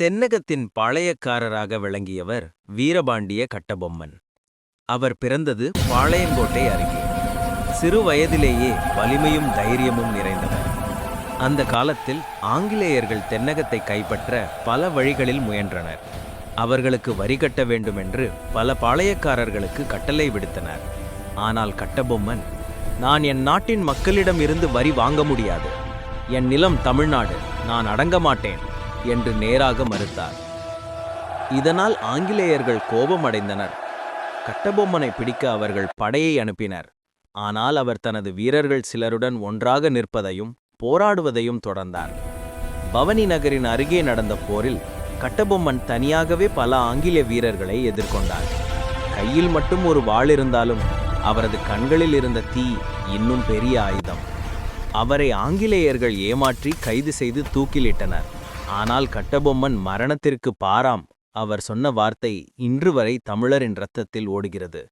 தென்னகத்தின் பாளையக்காரராக விளங்கியவர் வீரபாண்டிய கட்டபொம்மன். அவர் பிறந்தது பாளையங்கோட்டை அருகே. சிறு வயதிலேயே வலிமையும் தைரியமும் நிறைந்தவர். அந்த காலத்தில் ஆங்கிலேயர்கள் தென்னகத்தை கைப்பற்ற பல வழிகளில் முயன்றனர். அவர்களுக்கு வரி கட்ட வேண்டுமென்று பல பாளையக்காரர்களுக்கு கட்டளை விடுத்தனர். ஆனால் கட்டபொம்மன் நான் என் நாட்டின் மக்களிடம் இருந்து வரி வாங்க முடியாது. என் நிலம் தமிழ்நாடு. நான் அடங்க மாட்டேன். என்று நேராக மறுத்தார். இதனால் ஆங்கிலேயர்கள் கோபமடைந்தனர். கட்டபொம்மனை பிடிக்க அவர்கள் படையை அனுப்பினர். ஆனால் அவர் தனது வீரர்கள் சிலருடன் ஒன்றாக நிற்பதையும் போராடுவதையும் தொடர்ந்தார். பவனி நகரின் அருகே நடந்த போரில் கட்டபொம்மன் தனியாகவே பல ஆங்கிலேய வீரர்களை எதிர்கொண்டார். கையில் மட்டும் ஒரு வாள் இருந்தாலும் அவரது கண்களில் இருந்த தீ இன்னும் பெரிய ஆயுதம். அவரை ஆங்கிலேயர்கள் ஏமாற்றி கைது செய்து தூக்கிலிட்டனர். ஆனால் கட்டபொம்மன் மரணத்திற்கு பாராம். அவர் சொன்ன வார்த்தை இன்று வரை தமிழரின் இரத்தத்தில் ஓடுகிறது.